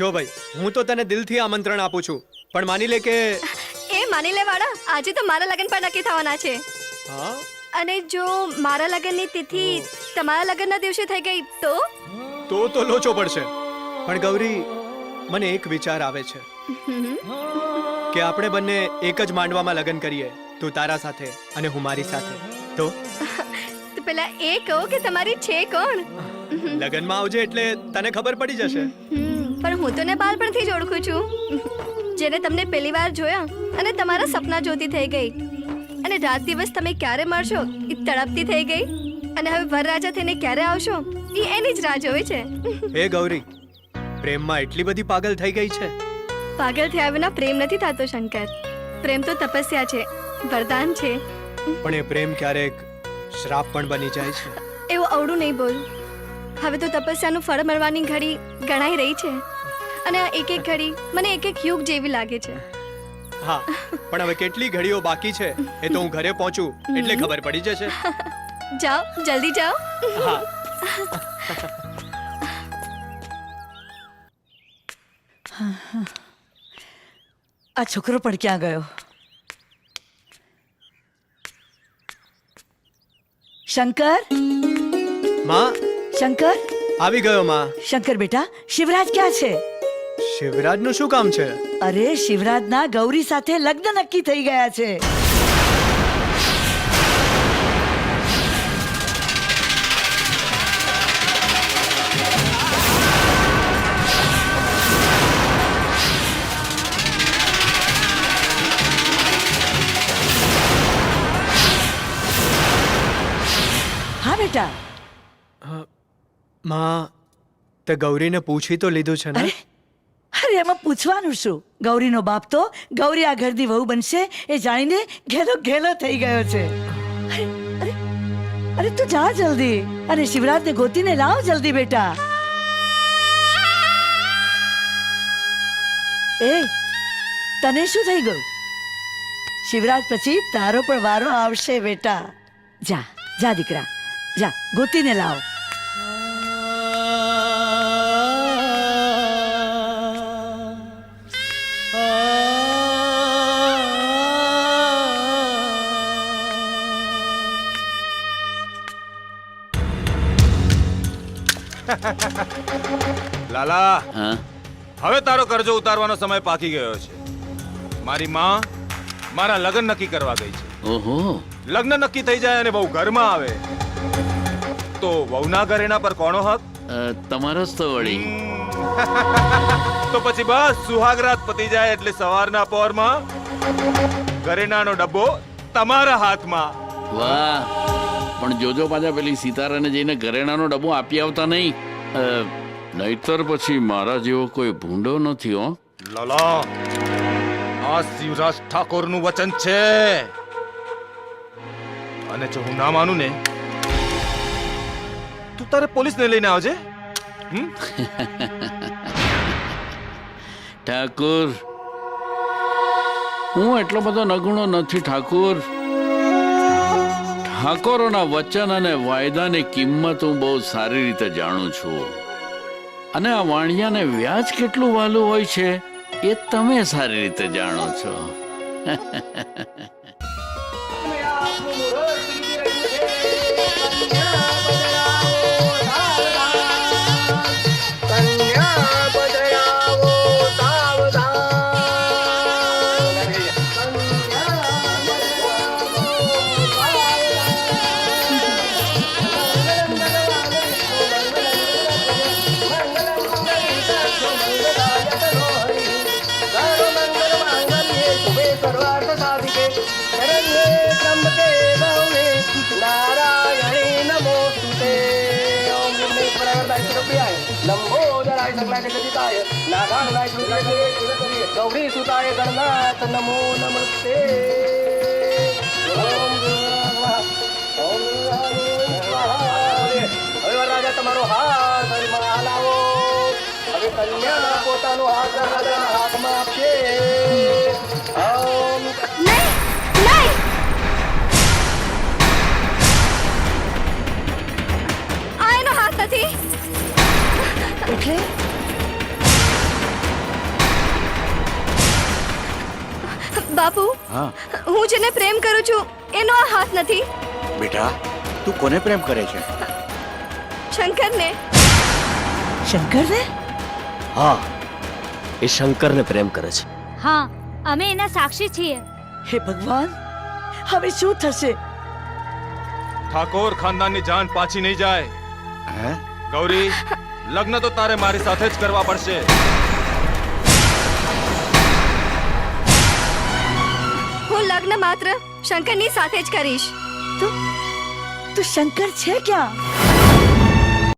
જો ભાઈ હું તો તને દિલથી આમંત્રણ આપું છું પણ માની લે કે એ માની લે વાળા આજે તો મારા લગ્ન પણ નક્કી થવાના છે. હા? અને જો મારા લગ્નની તિથિ તમારા લગ્નના દિવસે થઈ ગઈ તો? તો તો લોચો પડશે. પણ ગૌરી મને એક વિચાર આવે છે. કે આપણે બંને એક જ માંડવામાં લગ્ન કરીએ તું તારા સાથે અને હું મારી સાથે. તો? તો પેલા એ કહો કે તમારી છે કોણ? લગ્નમાં આવજે એટલે તને ખબર પડી જશે. પણ હું તને બાળપણથી જ ઓળખું છું. જેને તમને પહેલી વાર જોયા અને તમારા સપના જોતી થઈ ગઈ. અને રાત દિવસ તમે ક્યારે મળશો એ તડપતી થઈ ગઈ. અને હવે વરરાજા થઈને ક્યારે આવશો એ એની જ રાહ જોવે છે. હે ગૌરી પ્રેમમાં એટલી બધી પાગલ થઈ ગઈ છે? પાગલ થયા વિના પ્રેમ નથી થતો શંકર. પ્રેમ તો તપસ્યા છે વરદાન છે. પણ એ પ્રેમ ક્યારેક શ્રાપ પણ બની જાય છે. એવું અવડું નહીં બોલ. હવે તો તપસ્યાનું ફળ મળવાની ઘડી ગણાઈ રહી છે. અને આ એક એક ઘડી મને એક એક યુગ જેવી લાગે છે. હા પણ હવે કેટલી ઘડીઓ બાકી છે એ તો હું ઘરે પહોંચું એટલે ખબર પડી જશે. જાઓ જલ્દી જાઓ. હા. આ છોકરો પણ ક્યાં ગયો? શંકર? માં? શંકર? આવી ગયો માં. શંકર બેટા શિવરાજ ક્યાં છે? શિવરાજનું શું કામ છે? અરે શિવરાજના ગૌરી સાથે લગ્ન નક્કી થઈ ગયા છે. હા બેટા. માં તે ગૌરીને પૂછી તો લીધું છે ને? અરે અરે એમાં પૂછવાનું શું? ગૌરીનો બાપ તો ગૌરી આ ઘરની વહુ બનશે એ જાણીને ઘેલો ઘેલો થઈ ગયો છે. અરે તું જા જલ્દી. અને શિવરાજને ગોતીને લાવ જલ્દી બેટા. એ, તને શું થઈ ગયું? શિવરાજ પછી તારો પણ વારો આવશે બેટા. જા જા દીકરા. જા, ગોતીને લાવ. લાલા હા? હવે તારો કરજો ઉતારવાનો સમય પાકી ગયો છે. મારી માં મારા લગ્ન નક્કી કરવા ગઈ છે. ઓહો. લગ્ન નક્કી થઈ જાય અને બહુ ઘરમાં આવે. તો વહુના ઘરેણા પર કોનો હક? તમારો જ તો વળી. તો પછી બસ સુહાગરાત પતી જાય એટલે સવારના પોરમાં ઘરેણાનો ડબ્બો તમારા હાથમાં. વાહ. પણ જોજો પાછા પેલી સિતારાને જઈને ઘરેણાનો ડબ્બો આપી આવતા નહીં. નહીતર પછી મારા જેવો કોઈ ભૂંડો નથી હો. લાલા આ શિવરાજ ઠાકોરનું વચન છે. અને જો હું ના માનું ને તું તારે પોલીસને લઈને આવજે. ઠાકોર ઠાકુર હું એટલો બધો નગુણો નથી ઠાકુર. ઠાકોરોના વચન અને વાયદાની કિંમત હું બહુ સારી રીતે જાણું છું. અને આ વાણિયાને વ્યાજ કેટલું વાલું હોય છે, એ તમે સારી રીતે જાણો છો. વિઘ્નેશ્વરાય સર્વપ્રિયાય લંબોદરાય સકલા જગદિતાય નાગાનનાય કૃષ્ણ ગૌરી સુતાય ગણનાથ નમો નમસ્તે ઓમ નમઃ ઓમ હવે રાજા તમારો હાથ હરિમાં હલાવો હવે કન્યા પોતાનો હાથ રાજાના હાથમાં આપશે બાપુ હા. હું જેને પ્રેમ કરું છું એનો આ હાથ નથી. બેટા તું કોને પ્રેમ કરે છે? શંકરને. શંકર ને હા. એ શંકરને પ્રેમ કરે છે. હા અમે એના સાક્ષી છીએ. હે ભગવાન હવે શું થશે? ઠાકોર ખાનદાનની જાન પાછી નહીં જાય. હે? ગૌરી લગ્ન તો તારે મારી સાથે જ કરવા પડશે. લગ્ન માત્ર શંકરની સાથે જ કરીશ. તું શંકર છે ક્યાં?